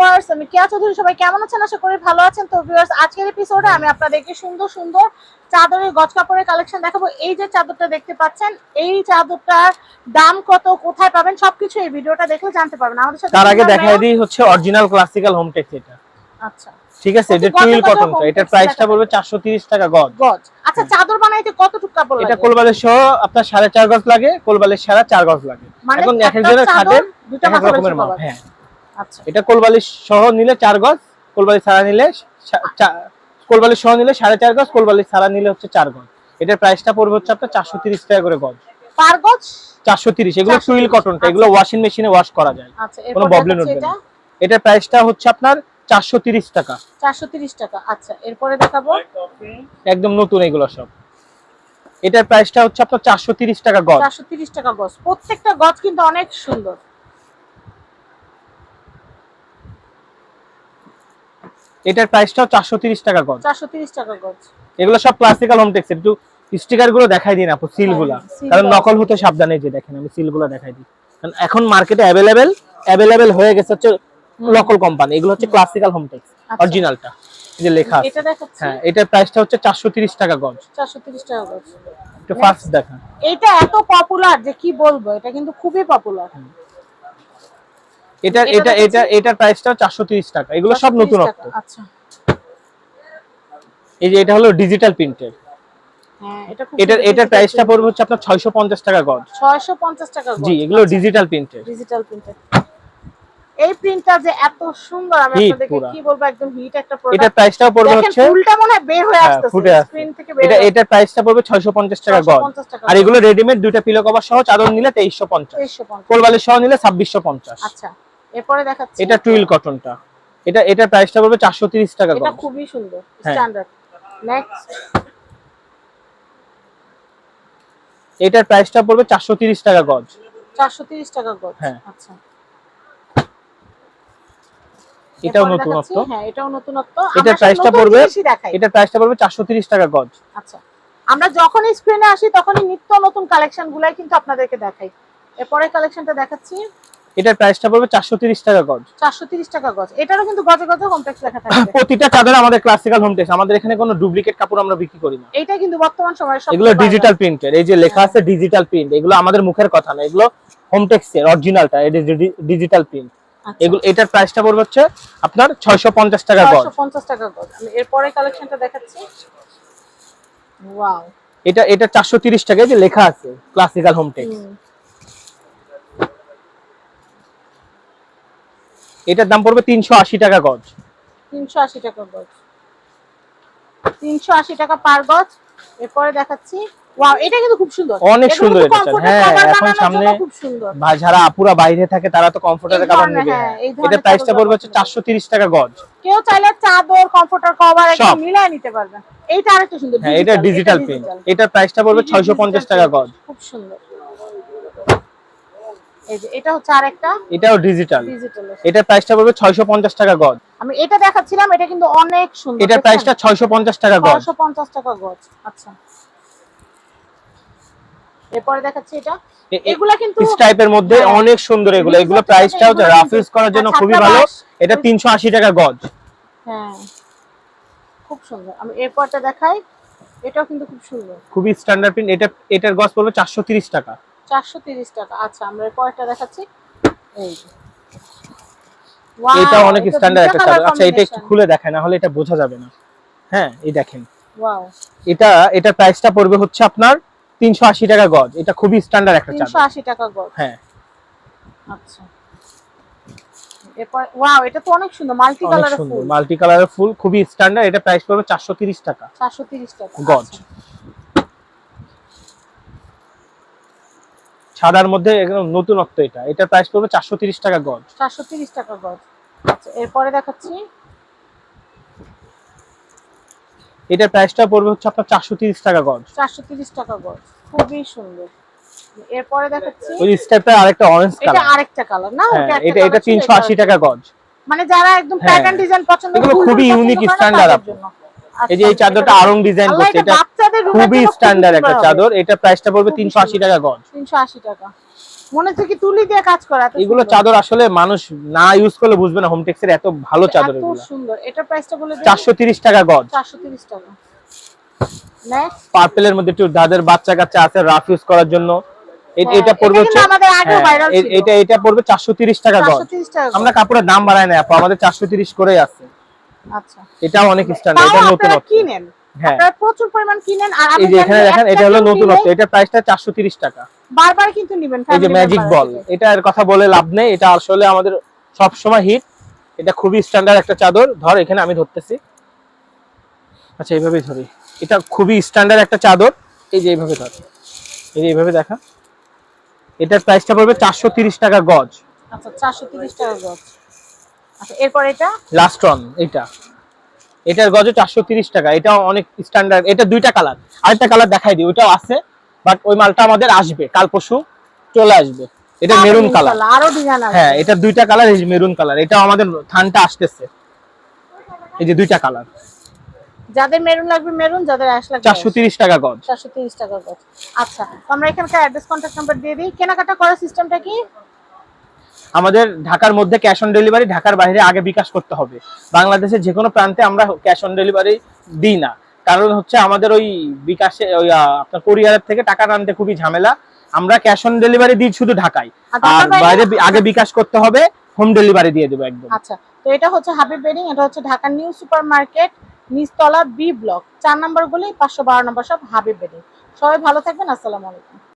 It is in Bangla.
ভিউয়ার্স আমি কেয়া চৌধুরী সবাই কেমন আছেন? আশা করি ভালো আছেন। তো ভিউয়ার্স আজকের এপিসোডে আমি আপনাদেরকে সুন্দর সুন্দর চাদরের গজ কাপড়ের কালেকশন দেখাবো। এই যে চাদরটা দেখতে পাচ্ছেন এই চাদরটার দাম কত কোথায় পাবেন সবকিছু এই ভিডিওটা দেখলে জানতে পারবেন। আমাদের সাথে তার আগে দেখাই দিই হচ্ছে অরিজিনাল ক্লাসিক্যাল হোম টেক্স এটা। আচ্ছা। ঠিক আছে এটা টুইল কত home এটার প্রাইসটা লেখা পড়বে 430 টাকা গজ। গজ। আচ্ছা চাদর বানাইতে কতটুকু কাপড় হ্যাঁ। এটা লাগে? কোলবালের সহ আপনার সাড়ে চার গজ লাগে কোলবালের সারা গজ লাগে। মানে এখন এক একজনের মাথা রকমের মাপ হ্যাঁ। এটা কোলবালিশ সহ নিলে চার গজ কোলবালি ছাড়া নিলে কোলবালিশ সহ নিলে সাড়ে চার গজ কোলবালিশ ছাড়া নিলে হচ্ছে চার গজ। এটার প্রাইসটা পড়বে হচ্ছে আপনার চারশো তিরিশ টাকা করে গজ। পার গজ? চারশো তিরিশ এগুলো 430 টুইল কটনটা এগুলো ওয়াশিং মেশিনে ওয়াশ করা যায়। আচ্ছা কোনো প্রবলেম উঠবে না। এটার প্রাইসটা হচ্ছে আপনার চারশো তিরিশ টাকা। চারশো তিরিশ টাকা আচ্ছা এরপরে দেখাবো। একদম নতুন এগুলো সব। এটার প্রাইসটা হচ্ছে আপনার চারশো তিরিশ টাকা গজ। চারশো তিরিশ টাকা গজ। প্রত্যেকটা গজ কিন্তু অনেক সুন্দর। এটার প্রাইসটাও চারশো তিরিশ টাকা গজ। চারশো তিরিশ টাকা গজ। এগুলো সব ক্লাসিক্যাল হোম টেক্স একটু স্টিকারগুলো দেখাই দিন আপু সিলগুলা। হ্যাঁ, কারণ নকল হতে সাবধানে যে দেখেন আমি সিলগুলো দেখাই দিই। কারণ এখন মার্কেটে অ্যাভেলেবেল অ্যাভেলেবেল হয়ে গেছে হচ্ছে লোকাল কোম্পানি এগুলো হচ্ছে ক্লাসিক্যাল হোম টেক্স। অরিজিনালটা এই যে লেখা এটা দেখাচ্ছি? হ্যাঁ এটার প্রাইসটা হচ্ছে চারশো তিরিশ টাকা গজ। চারশো তিরিশ টাকা গজ। একটু ফার্স্ট দেখা। এটা এত পপুলার যে কি বলব এটা কিন্তু খুবই পপুলার এটা এটা এটা এটা চারশো তিরিশ টাকা। এগুলো সব নতুনত্ব আচ্ছা। এই যে এটা হলো ডিজিটাল প্রিন্টের হ্যাঁ এটা খুব এটার এটার প্রাইসটা পড়বে হচ্ছে আপনার ছয়শো পঞ্চাশ টাকা গজ। ছয়শো পঞ্চাশ টাকা জি এগুলো ডিজিটাল প্রিন্টের ডিজিটাল প্রিন্টার এই প্রিন্টটা যে এত সুন্দর আমি Hit আপনাদেরকে কি বলব একদম হিট একটা প্রোডাক্ট প্রাইসটাও পড়বে হচ্ছে ফুলটা মনে হয় বের হয়ে হ্যাঁ, আসছে। স্ক্রিন থেকে বের এটা এটার প্রাইসটা পড়বে 650 টাকা গজ। 650 আর এগুলো রেডিমেড দুইটা পিলো কভার সহ চাদর নিলে 2350 2350 কোলবালিশ সহ নিলে 2650 আচ্ছা। এরপরে দেখাচ্ছি এটা টুইল কটনটা। এটা এটার প্রাইসটা পড়বে 430 টাকা এটা খুবই সুন্দর। স্ট্যান্ডার্ড নেক্সট এটার প্রাইসটা পড়বে 430 টাকা গজ। 430 টাকা গজ হ্যাঁ। আচ্ছা। এটাও নতুনত্ব। হ্যাঁ এটাও নতুনত্ব। সব প্রাইসটা পড়বে এটার প্রাইসটা পড়বে 430 টাকা গজ। আচ্ছা। আমরা যখনই স্ক্রিনে আসি তখনই নিত্য নতুন কালেকশন গুলাই কিন্তু আপনাদেরকে দেখাই। এরপরে কালেকশনটা দেখাচ্ছি। এটার প্রাইসটা পড়বে 430 টাকা গজ। 430 টাকা গজ। এটারও কিন্তু গজে গজে কমপ্লেক্স লেখা থাকবে। প্রতিটা চাদর আমাদের ক্লাসিক্যাল হোম টেক্স আমাদের এখানে কোনো ডুপ্লিকেট কাপড় আমরা বিক্রি করি না। এইটা কিন্তু বর্তমান সময়ে সব এগুলো ডিজিটাল প্রিন্টের এই যে লেখা আছে ডিজিটাল প্রিন্ট এগুলো আমাদের মুখের কথা না। এগুলো হোম টেক্সের অরিজিনালটা এটা ডিজিটাল প্রিন্ট আচ্ছা। এগুলো এটার প্রাইসটা পড়বে হচ্ছে আপনার 650 টাকা গজ। 450 টাকা গজ। আমি এরপরে কালেকশনটা দেখাচ্ছি। ওয়াও এটা এটা 430 টাকা যে লেখা আছে ক্লাসিক্যাল হোম। টেক্স এটার দাম পড়বে 380 টাকা গজ। 380 টাকা গজ। 380 টাকা পার গজ। এরপরে দেখাচ্ছি। ওয়াও এটা কিন্তু খুব সুন্দর। অনেক সুন্দর এটা, হ্যাঁ, এখন সামনে- যারা আপুরা বাইরে থাকে তারা তো কমফোর্টারের নেবে। হ্যাঁ, এটা প্রাইসটা পড়বে হচ্ছে পছন্দ। 430 টাকা গজ। কেউ চাইলে চাদর কমফোর্টার কভার একদম সব। মিলায় নিতে পারবেন এইটা আরেকটু সুন্দর হ্যাঁ এটা ডিজিটাল প্রিন্ট এটার প্রাইসটা পড়বে 650 টাকা গজ। খুব সুন্দর। এই যে এটা হচ্ছে আরেকটা এটাও ডিজিটাল ডিজিটাল এটার প্রাইসটা পড়বে 650 টাকা গজ। আমি এটা দেখাচ্ছিলাম এটা কিন্তু অনেক সুন্দর প্রাইসটা 650 টাকা গজ। 650 টাকা গজ আচ্ছা। এরপরে দেখাচ্ছি এটা। এগুলা কিন্তু পিস টাইপের মধ্যে হ্যাঁ। অনেক সুন্দর এগুলো। এগুলো হচ্ছে প্রাইসটা হচ্ছে রাফ ইউজ করার জন্য খুবই ভালো। বাঁশ। এটা 380 টাকা গজ। হ্যাঁ। খুব সুন্দর। আমি এরপরটা দেখাই। এটাও কিন্তু খুব সুন্দর। খুবই স্ট্যান্ডার্ড প্রিন্ট এটা এটার গজ পড়বে 430 টাকা। 430 টাকা। আচ্ছা আমরা এরপরটা দেখাচ্ছি। এই এটা অনেক স্ট্যান্ডার্ড একটা চাদর আচ্ছা এটা একটু খুলে না হলে এটা বোঝা যাবে না। হ্যাঁ এই দেখেন। এটা এটার প্রাইসটা পড়বে হচ্ছে আপনার 380 টাকা গজ। এটা খুবই স্ট্যান্ডার্ড একটা চাদর। 380 টাকা গজ। হ্যাঁ। আচ্ছা। এরপর ওয়াও এটা তো অনেক সুন্দর মাল্টি কালারের ফুল। মাল্টি কালারের ফুল খুবই স্ট্যান্ডার্ড এটা প্রাইস পড়বে 430 টাকা। 430 টাকা গজ। সাদার মধ্যে একদম নতুনত্ব এটা। এটার প্রাইস পড়বে 430 টাকা গজ। 430 টাকা গজ। আচ্ছা এরপরে দেখাচ্ছি। এটার প্রাইসটা পড়বে হচ্ছে আপনার 430 টাকা গজ। 430 টাকা গজ। খুবই সুন্দর। এরপরে দেখাচ্ছি। ওই স্টেপটা আরেকটা অরেঞ্জ কালার এটা আরেকটা কালার না? হ্যাঁ এটা এটা colour ছিল, 380 টাকা গজ। মানে যারা একদম। প্যাটার্ন ডিজাইন পছন্দ করে খুবই পছন্দ unique করে এই যে এই আচ্ছা, চাদরটা আরং ডিজাইন করছে এটা এটা খুবই স্ট্যান্ডার্ড একটা চাদর। এটা প্রাইসটা পড়বে 380 টাকা গজ। 380 টাকা। মনে হচ্ছে কি তুলি দিয়ে কাজ করা এগুলো চাদর আসলে মানুষ না ইউজ করলে বুঝবে না হোমটেক্স এর এত ভালো চাদর এত এগুলো। সুন্দর। এটার প্রাইসটা বলে দিন। চারশো তিরিশ টাকা গজ। 430 টাকা। নেক্সট পার্পেলের মধ্যে একটু যাদের বাচ্চা কাচ্চা আছে রাফ ইউজ করার জন্য। হ্যাঁ, এটা পড়বে এটা হচ্ছে হ্যাঁ। এটা এটা পড়বে চারশো তিরিশ টাকা গজ। 430 টাকা আমরা কাপড়ের দাম বাড়াই না আপু। আমাদের চারশো তিরিশ করেই আছে। আচ্ছা। এটাও অনেক স্ট্যান্ডার্ড এটা নতুন কিনেন হ্যাঁ। প্রচুর পরিমাণ কিনেন আর এই যে এখানে দেখেন এটা হলো নতুনত্ব নিলে প্রাইসটা চারশো তিরিশ টাকা। বারবার কিন্তু নিবেন এই যে ম্যাজিক বল। এটার কথা বলে লাভ নেই এটা আসলে আমাদের সব সময় হিট এটা খুবই স্ট্যান্ডার্ড একটা চাদর। ধর এখানে আমি ধরতেছি। আচ্ছা এইভাবেই ধরি। এটা খুবই স্ট্যান্ডার্ড একটা চাদর। এই যে এইভাবে ধর। এই যে এইভাবে দেখা। এটার প্রাইসটা পড়বে চারশো তিরিশ টাকা গজ। আচ্ছা 430 টাকা গজ। আচ্ছা এরপর এটা? লাস্ট অন এটা এটার গজে চারশো তিরিশ টাকা। এটাও অনেক স্ট্যান্ডার্ড এটা দুইটা কালার আরেকটা কালার দেখাই দিই আছে বাট ওই মালটা আমাদের আসবে কাল পরশু চলে আসবে। এটা মেরুন কালার আরও ডিজাইন আছে। হ্যাঁ এটা দুইটা কালার এই মেরুন কালার এটা আমাদের থানটা আসতেছে। এই যে দুইটা কালার যাদের মেরুন লাগবে মেরুন যাদের অ্যাশ লাগবে চারশো তিরিশ টাকা গজ। চারশো তিরিশ টাকা গজ। আচ্ছা আমরা এখানকার অ্যাড্রেস কন্ট্যাক্ট নাম্বার দিয়ে দিই। কেনাকাটা করার সিস্টেমটা কি? আমাদের ঢাকার মধ্যে ক্যাশ অন ডেলিভারি ঢাকার বাইরে আগে বিকাশ করতে হবে। বাংলাদেশের যে কোনো প্রান্তে আমরা ক্যাশ অন ডেলিভারি দিই না। কারণ হচ্ছে আমাদের ওই বিকাশে ওই আপনার কোরিয়ারের থেকে টাকা আনতে খুবই ঝামেলা। আমরা ক্যাশ অন ডেলিভারি দিই শুধু ঢাকায়। আর বাইরে? আগে বিকাশ করতে হবে হোম ডেলিভারি দিয়ে দেবো একদম। আচ্ছা তো এটা হচ্ছে হাবিব বেডিং এটা হচ্ছে ঢাকা নিউ সুপার মার্কেট নিচতলা বি ব্লক চার নম্বর গুলি পাঁচশো বারো নম্বর সব হাবিব বেডিং সবাই ভালো থাকবেন আসসালামু আলাইকুম।